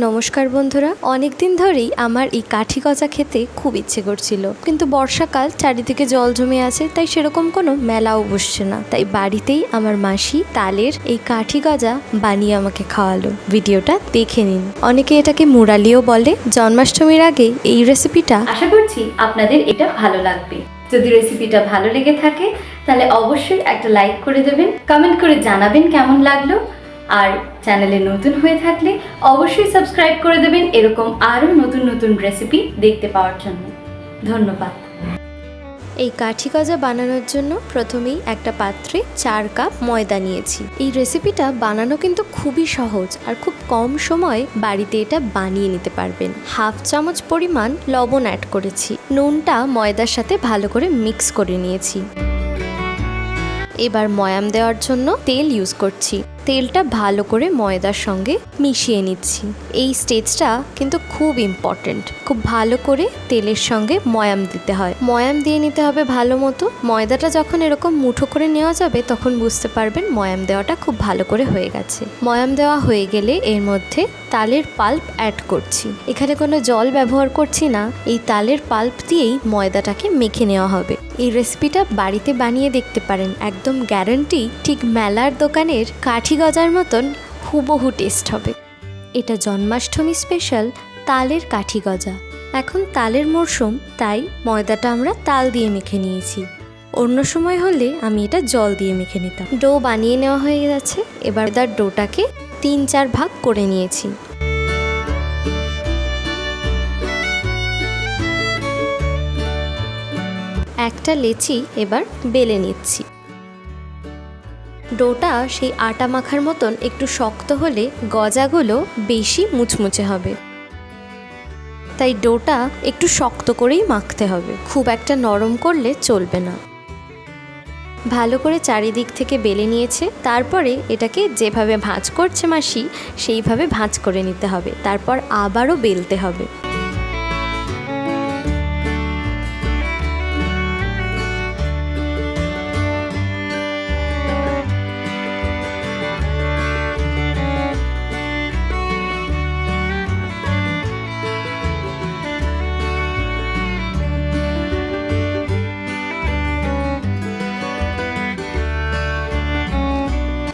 নমস্কার বন্ধুরা, অনেকদিন ধরেই আমার এই কাঠি গজা খেতে খুব ইচ্ছে করছিল। কিন্তু বর্ষাকাল চারিদিকে জল জমে আছে, তাই সেরকম কোনো মেলাও বসছে না। তাই বাড়িতেই আমার মাসি তালের এই কাঠি গজা বানিয়ে আমাকে খাওয়ালো। ভিডিওটা দেখে নিন। অনেকে এটাকে মুরালিও বলে। জন্মাষ্টমীর আগে এই রেসিপিটা আশা করছি আপনাদের এটা ভালো লাগবে। যদি রেসিপিটা ভালো লেগে থাকে, তাহলে অবশ্যই একটা লাইক করে দেবেন। কমেন্ট করে জানাবেন কেমন লাগল। আর চ্যানেলে নতুন হয়ে থাকলে অবশ্যই সাবস্ক্রাইব করে দেবেন এরকম আরও নতুন নতুন রেসিপি দেখতে পাওয়ার জন্য। ধন্যবাদ। এই কাঠি গজা বানানোর জন্য প্রথমেই একটা পাত্রে চার কাপ ময়দা নিয়েছি। এই রেসিপিটা বানানো কিন্তু খুবই সহজ আর খুব কম সময়ে বাড়িতে এটা বানিয়ে নিতে পারবেন। হাফ চামচ পরিমাণ লবণ অ্যাড করেছি। নুনটা ময়দার সাথে ভালো করে মিক্স করে নিয়েছি। এবার ময়াম দেওয়ার জন্য তেল ইউজ করছি। তেলটা ভালো করে ময়দার সঙ্গে মিশিয়ে নিচ্ছি। এই স্টেজটা কিন্তু খুব ইম্পর্ট্যান্ট খুব ভালো করে তেলের সঙ্গে ময়াম দিতে হয়। ময়াম দিয়ে নিতে হবে ভালো মতো। ময়দাটা যখন এরকম মুঠো করে নেওয়া যাবে, তখন বুঝতে পারবেন ময়াম দেওয়াটা খুব ভালো করে হয়ে গেছে। ময়াম দেওয়া হয়ে গেলে এর মধ্যে তালের পাল্প অ্যাড করছি। এখানে কোনো জল ব্যবহার করছি না। এই তালের পাল্প দিয়েই ময়দাটাকে মেখে নেওয়া হবে। এই রেসিপিটা বাড়িতে বানিয়ে দেখতে পারেন। একদম গ্যারান্টি ঠিক মেলার দোকানের কাঠি গজার মতন হুবহু টেস্ট হবে। এটা জন্মাষ্টমী স্পেশাল তালের কাঠি গজা। এখন তালের মরশুম তাই ময়দাটা আমরা তাল দিয়ে মেখে নিয়েছি। অন্য সময় হলে আমি এটা জল দিয়ে মেখে নিতাম। ডো বানিয়ে নেওয়া হয়ে গেছে, এবার তার ডোটাকে তিন চার ভাগ করে নিয়েছি। একটা লেচি এবার বেলে নিচ্ছি। ডোটা সেই আটা মাখার মতন একটু শক্ত হলে গজাগুলো বেশি মুচমুচে হবে। তাই ডোটা একটু শক্ত করেই মাখতে হবে, খুব একটা নরম করলে চলবে না। ভালো করে চারিদিক থেকে বেলে নিয়েছে, তারপরে এটাকে যেভাবে ভাঁজ করছে মাসি, সেইভাবে ভাঁজ করে নিতে হবে, তারপর আবারও বেলতে হবে।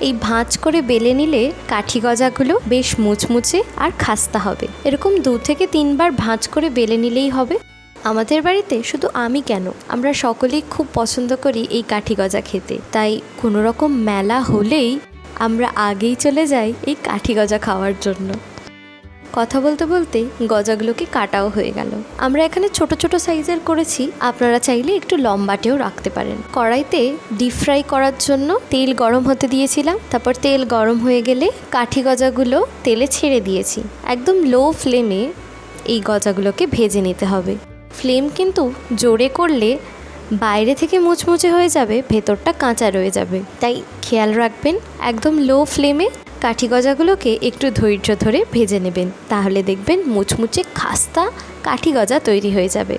এই ভাঁজ করে বেলে নিলে কাঠি গজাগুলো বেশ মুচমুচে আর খাস্তা হবে। এরকম দু থেকে তিনবার ভাঁজ করে বেলে নিলেই হবে। আমাদের বাড়িতে শুধু আমি কেন? আমরা সকলেই খুব পছন্দ করি এই কাঠি গজা খেতে। তাই কোনো রকম মেলা হলেই আমরা আগেই চলে যাই এই কাঠি গজা খাওয়ার জন্য। কথা বলতে বলতে গজাগুলোকে কাটাও হয়ে গেল। আমরা এখানে ছোট ছোট সাইজের করেছি, আপনারা চাইলে একটু লম্বাটেও রাখতে পারেন। কড়াইতে ডিপ ফ্রাই করার জন্য তেল গরম হতে দিয়েছিলাম, তারপর তেল গরম হয়ে গেলে কাঠি গজাগুলো তেলে ছেড়ে দিয়েছি। একদম লো ফ্লেমে এই গজাগুলোকে ভেজে নিতে হবে। ফ্লেম কিন্তু জোরে করলে বাইরে থেকে মুচমুচে হয়ে যাবে, ভেতরটা কাঁচা রয়ে যাবে। তাই খেয়াল রাখবেন, একদম লো ফ্লেমে কাঠি গজাগুলোকে একটু ধৈর্য ধরে ভেজে নেবেন। তাহলে দেখবেন মুচমুচে খাস্তা কাঠি গজা তৈরি হয়ে যাবে।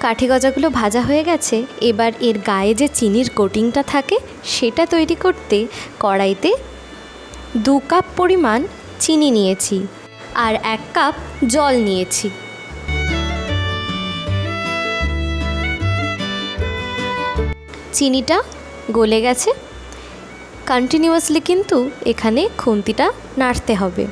কাঠি গজাগুলো ভাজা হয়ে গেছে। এবার এর গায়ে যে চিনির কোটিংটা থাকে, সেটা তৈরি করতে কড়াইতে দু কাপ পরিমাণ চিনি নিয়েছি আর এক কাপ জল নিয়েছি। চিনিটা গলে গেছে। কন্টিনিউয়াসলি কিন্তু এখানে খুন্তিটা নাড়তে হবে।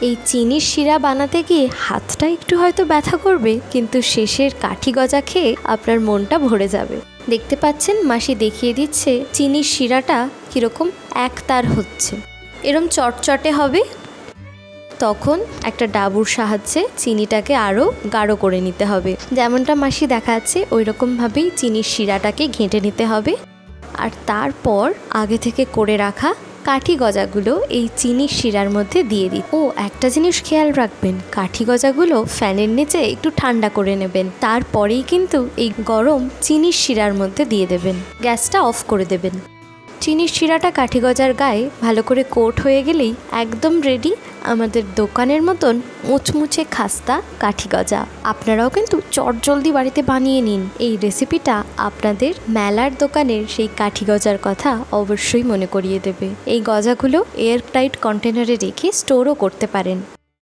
এই চিনির শিরা বানাতে গিয়ে হাতটা একটু হয়তো ব্যথা করবে, কিন্তু শেষের কাঠি গজা খেয়ে আপনার মনটা ভরে যাবে। দেখতে পাচ্ছেন, মাসি দেখিয়ে দিচ্ছে, চিনির শিরাটা কীরকম একতার হচ্ছে। এরম চটচটে হবে? তখন একটা ডাবুর সাহায্যে চিনিটাকে আরও গাঢ় করে নিতে হবে। যেমনটা মাসি দেখাচ্ছে ওই রকমভাবেই চিনির শিরাটাকে ঘেঁটে নিতে হবে। আর তারপর আগে থেকে করে রাখা কাঠি গজাগুলো এই চিনির শিরার মধ্যে দিয়ে দিই। ও, একটা জিনিস খেয়াল রাখবেন, কাঠি গজাগুলো ফ্যানের নিচে একটু ঠান্ডা করে নেবেন। তারপরেই কিন্তু এই গরম চিনির শিরার মধ্যে দিয়ে দেবেন। গ্যাসটা অফ করে দেবেন। চিনির শিরাটা কাঠি গজার গায়ে ভালো করে কোট হয়ে গেলেই একদম রেডি আমাদের দোকানের মতন মুচমুচে খাস্তা কাঠি গজা আপনারাও কিন্তু চটজলদি বাড়িতে বানিয়ে নিন। এই রেসিপিটা আপনাদের মেলার দোকানের সেই কাঠি গজার কথা অবশ্যই মনে করিয়ে দেবে। এই গজাগুলো এয়ার টাইট কন্টেনারে রেখে স্টোরও করতে পারেন।